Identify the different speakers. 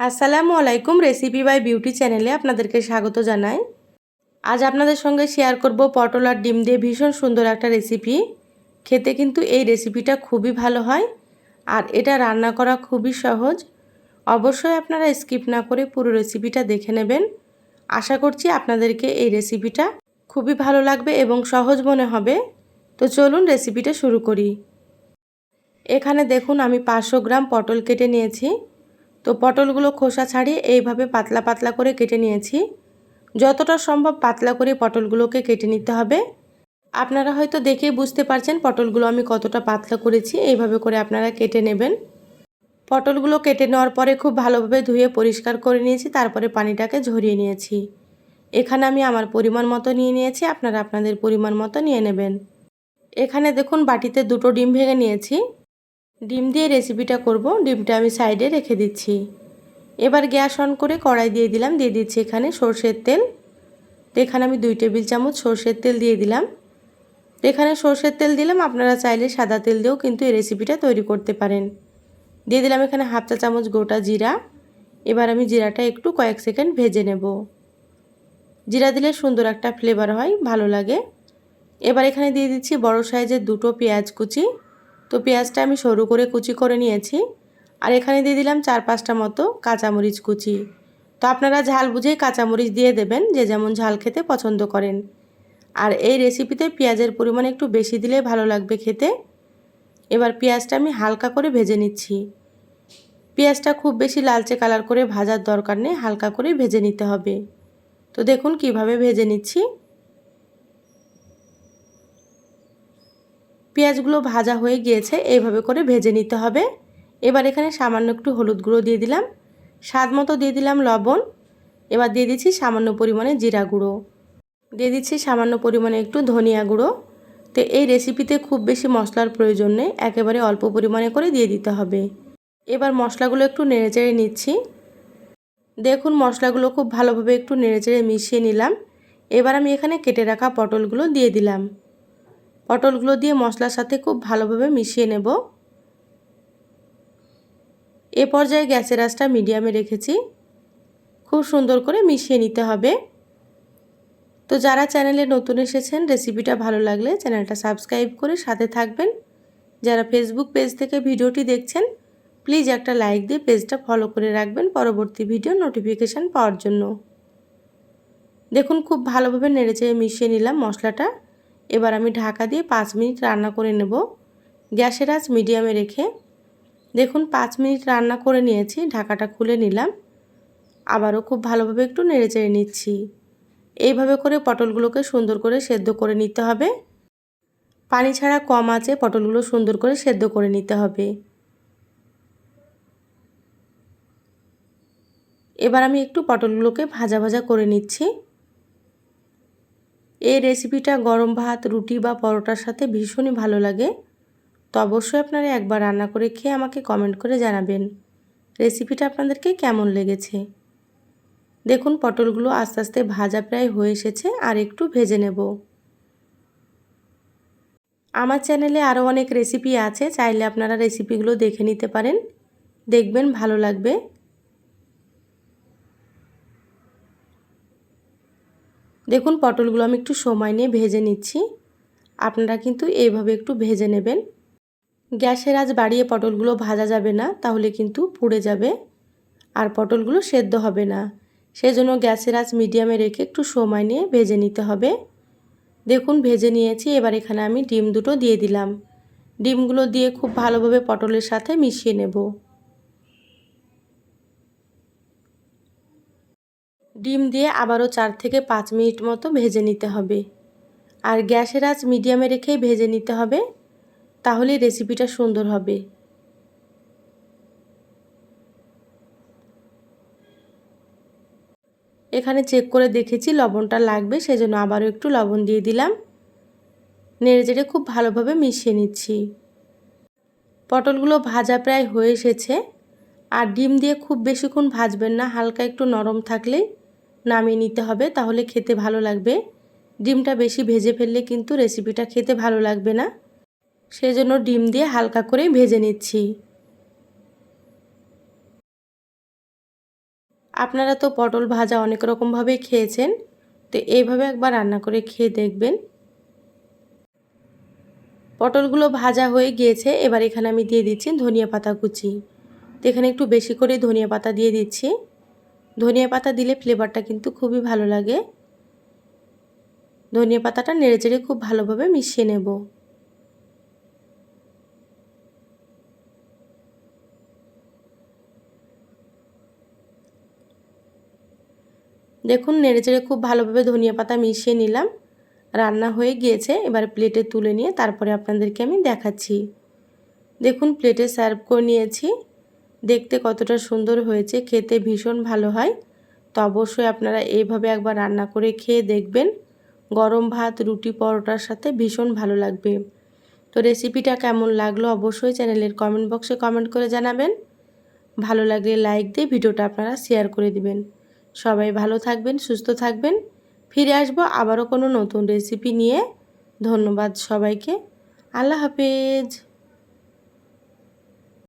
Speaker 1: আসসালামু আলাইকুম recipe by beauty চ্যানেলে আপনাদেরকে স্বাগত জানাই। আজ আপনাদের সঙ্গে শেয়ার করব পটল আর ডিম দিয়ে ভীষণ সুন্দর একটা রেসিপি খেতে কিন্তু এই রেসিপিটা খুবই ভালো হয় আর এটা রান্না করা খুবই সহজ। অবশ্যই আপনারা স্কিপ না করে পুরো রেসিপিটা দেখে নেবেন। আশা করছি আপনাদেরকে এই রেসিপিটা খুবই ভালো লাগবে এবং সহজ মনে হবে। তো চলুন রেসিপিটা শুরু করি। এখানে দেখুন আমি পাঁচশো গ্রাম পটল কেটে নিয়েছি। তো পটলগুলো খোসা ছাড়িয়ে এইভাবে পাতলা পাতলা করে কেটে নিয়েছি। যতটা সম্ভব পাতলা করে পটলগুলোকে কেটে নিতে হবে। আপনারা হয়তো দেখেই বুঝতে পারছেন পটলগুলো আমি কতটা পাতলা করেছি, এইভাবে করে আপনারা কেটে নেবেন। পটলগুলো কেটে নেওয়ার পরে খুব ভালোভাবে ধুয়ে পরিষ্কার করে নিয়েছি, তারপরে পানিটাকে ঝরিয়ে নিয়েছি। এখানে আমি আমার পরিমাণ মতো নিয়ে নিয়েছি, আপনারা আপনাদের পরিমাণ মতো নিয়ে নেবেন। এখানে দেখুন বাটিতে দুটো ডিম ভেঙে নিয়েছি। ডিম দিয়ে রেসিপিটা করব, ডিমটা আমি সাইডে রেখে দিচ্ছি। এবার গ্যাস অন করে কড়াই দিয়ে দিলাম, দিয়ে দিচ্ছি এখানে সর্ষের তেল। এখানে আমি দুই টেবিল চামচ সর্ষের তেল দিয়ে দিলাম। এখানে সর্ষের তেল দিলাম, আপনারা চাইলে সাদা তেল দিয়েও কিন্তু এই রেসিপিটা তৈরি করতে পারেন। দিয়ে দিলাম এখানে হাফ চা চামচ গোটা জিরা। এবার আমি জিরাটা একটু কয়েক সেকেন্ড ভেজে নেব। জিরা দিলে সুন্দর একটা ফ্লেভার হয়, ভালো লাগে। এবার এখানে দিয়ে দিচ্ছি বড় সাইজের দুটো পেঁয়াজ কুচি। তো পেঁয়াজটা আমি সরু করে কুচি করে নিয়েছি। আর এখানে দিয়ে দিলাম চার পাঁচটা মতো কাঁচামরিচ কুচি। তো আপনারা ঝাল বুঝেই কাঁচামরিচ দিয়ে দেবেন, যে যেমন ঝাল খেতে পছন্দ করেন। আর এই রেসিপিতে পেঁয়াজের পরিমাণ একটু বেশি দিলে ভালো লাগবে খেতে। এবার পেঁয়াজটা আমি হালকা করে ভেজে নিচ্ছি। পেঁয়াজটা খুব বেশি লালচে কালার করে ভাজার দরকার নেই, হালকা করে ভেজে নিতে হবে। তো দেখুন কীভাবে ভেজে নিচ্ছি। পেঁয়াজগুলো ভাজা হয়ে গিয়েছে, এইভাবে করে ভেজে নিতে হবে। এবার এখানে সামান্য একটু হলুদ গুঁড়ো দিয়ে দিলাম। স্বাদ মতো দিয়ে দিলাম লবণ। এবার দিয়ে দিচ্ছি সামান্য পরিমাণে জিরা গুঁড়ো। দিয়ে দিচ্ছি সামান্য পরিমাণে একটু ধনিয়া গুঁড়ো। তো এই রেসিপিতে খুব বেশি মশলার প্রয়োজন নেই, একেবারে অল্প পরিমাণে করে দিয়ে দিতে হবে। এবার মশলাগুলো একটু নেড়েচেড়ে নিচ্ছি। দেখুন, মশলাগুলো খুব ভালোভাবে একটু নেড়েচেড়ে মিশিয়ে নিলাম। এবার আমি এখানে কেটে রাখা পটলগুলো দিয়ে দিলাম। পটলগুলো দিয়ে মশলার সাথে খুব ভালোভাবে মিশিয়ে নেব। এ পর্যায়ে গ্যাসের আঁচটা মিডিয়ামে রেখেছি। খুব সুন্দর করে মিশিয়ে নিতে হবে। তো যারা চ্যানেলে নতুন এসেছেন, রেসিপিটা ভালো লাগলে চ্যানেলটা সাবস্ক্রাইব করে সাথে থাকবেন। যারা ফেসবুক পেজ থেকে ভিডিওটি দেখছেন, প্লিজ একটা লাইক দিয়ে পেজটা ফলো করে রাখবেন পরবর্তী ভিডিও নোটিফিকেশান পাওয়ার জন্য। দেখুন, খুব ভালোভাবে নেড়েচেড়ে মিশিয়ে নিলাম মশলাটা। এবার আমি ঢাকা দিয়ে পাঁচ মিনিট রান্না করে নেব। গ্যাসের আঁচ মিডিয়ামে রেখে। দেখুন, পাঁচ মিনিট রান্না করে নিয়েছি, ঢাকাটা খুলে নিলাম। আবারও খুব ভালোভাবে একটু নেড়েচেড়ে নিচ্ছি। এইভাবে করে পটলগুলোকে সুন্দর করে সেদ্ধ করে নিতে হবে। পানি ছাড়া কম আছে পটলগুলো সুন্দর করে সেদ্ধ করে নিতে হবে। এবার আমি একটু পটলগুলোকে ভাজা ভাজা করে নিচ্ছি। এই রেসিপিটা গরম ভাত, রুটি বা পরোটার সাথে ভীষণই ভালো লাগে। তো অবশ্যই আপনারা একবার রান্না করে খেয়ে আমাকে কমেন্ট করে জানাবেন। রেসিপিটা আপনাদেরকে কেমন লেগেছে? দেখুন, পটলগুলো আস্তে আস্তে ভাজা প্রায় হয়ে এসেছে আর একটু ভেজে নেব। আমার চ্যানেলে আরও অনেক রেসিপি আছে, চাইলে আপনারা রেসিপিগুলো দেখে নিতে পারেন। দেখবেন ভালো লাগবে। দেখুন, পটলগুলো আমি একটু সময় নিয়ে ভেজে নিচ্ছি। আপনারা কিন্তু এইভাবে একটু ভেজে নেবেন। গ্যাসের আজ বাড়িয়ে পটলগুলো ভাজা যাবে না, তাহলে কিন্তু পুড়ে যাবে আর পটলগুলো সেদ্ধ হবে না। সেজন্য গ্যাসের আজ মিডিয়ামে রেখে একটু সময় নিয়ে ভেজে নিতে হবে। দেখুন, ভেজে নিয়েছি, এবার এখানে আমি ডিম দুটো দিয়ে দিলাম। ডিমগুলো দিয়ে খুব ভালোভাবে পটলের সাথে মিশিয়ে নেব। ডিম দিয়ে আবারও চার থেকে পাঁচ মিনিট মতো ভেজে নিতে হবে। আর গ্যাসের আঁচ মিডিয়ামে রেখেই ভেজে নিতে হবে তাহলে রেসিপিটা সুন্দর হবে। এখানে চেক করে দেখেছি লবণটা লাগবে, সেজন্য আবারও একটু লবণ দিয়ে দিলাম। নেড়ে চেড়ে খুব ভালোভাবে মিশিয়ে নিচ্ছি। পটলগুলো ভাজা প্রায় হয়ে এসেছে, আর ডিম দিয়ে খুব বেশিক্ষণ ভাজবেন না, হালকা একটু নরম থাকলেই নামিয়ে নিতে হবে, তাহলে খেতে ভালো লাগবে। ডিমটা বেশি ভেজে ফেললে কিন্তু রেসিপিটা খেতে ভালো লাগবে না। সেজন্য ডিম দিয়ে হালকা করে ভেজে নিচ্ছি। আপনারা তো পটল ভাজা অনেক রকমভাবেই খেয়েছেন, তো এইভাবে একবার রান্না করে খেয়ে দেখবেন। পটলগুলো ভাজা হয়ে গিয়েছে, এবার এখানে আমি দিয়ে দিচ্ছি ধনিয়া পাতা কুচি। তো এখানে একটু বেশি করে ধনিয়া পাতা দিয়ে দিচ্ছি। ধনিয়া পাতা দিলে ফ্লেভারটা কিন্তু খুবই ভালো লাগে। ধনিয়া পাতাটা নেড়ে চেড়ে খুব ভালোভাবে মিশিয়ে নেব। দেখুন নেড়ে চেড়ে খুব ভালোভাবে ধনিয়া পাতা মিশিয়ে নিলাম। রান্না হয়ে গিয়েছে, এবার প্লেটে তুলে নিয়ে তারপরে আপনাদেরকে আমি দেখাচ্ছি। দেখুন প্লেটে সার্ভ করে নিয়েছি। দেখতে কতটা সুন্দর হয়েছে, খেতে ভীষণ ভালো হয়। তো অবশ্যই আপনারা এইভাবে একবার রান্না করে খেয়ে দেখবেন। গরম ভাত, রুটি, পরোটার সাথে ভীষণ ভালো লাগবে। তো রেসিপিটা কেমন লাগল অবশ্যই চ্যানেলের কমেন্ট বক্সে কমেন্ট করে জানাবেন। ভালো লাগলে লাইক দিয়ে ভিডিওটা আপনারা শেয়ার করে দিবেন। সবাই ভালো থাকবেন, সুস্থ থাকবেন। ফিরে আসব আবারও কোনো নতুন রেসিপি নিয়ে। ধন্যবাদ সবাইকে। আল্লাহ হাফেজ।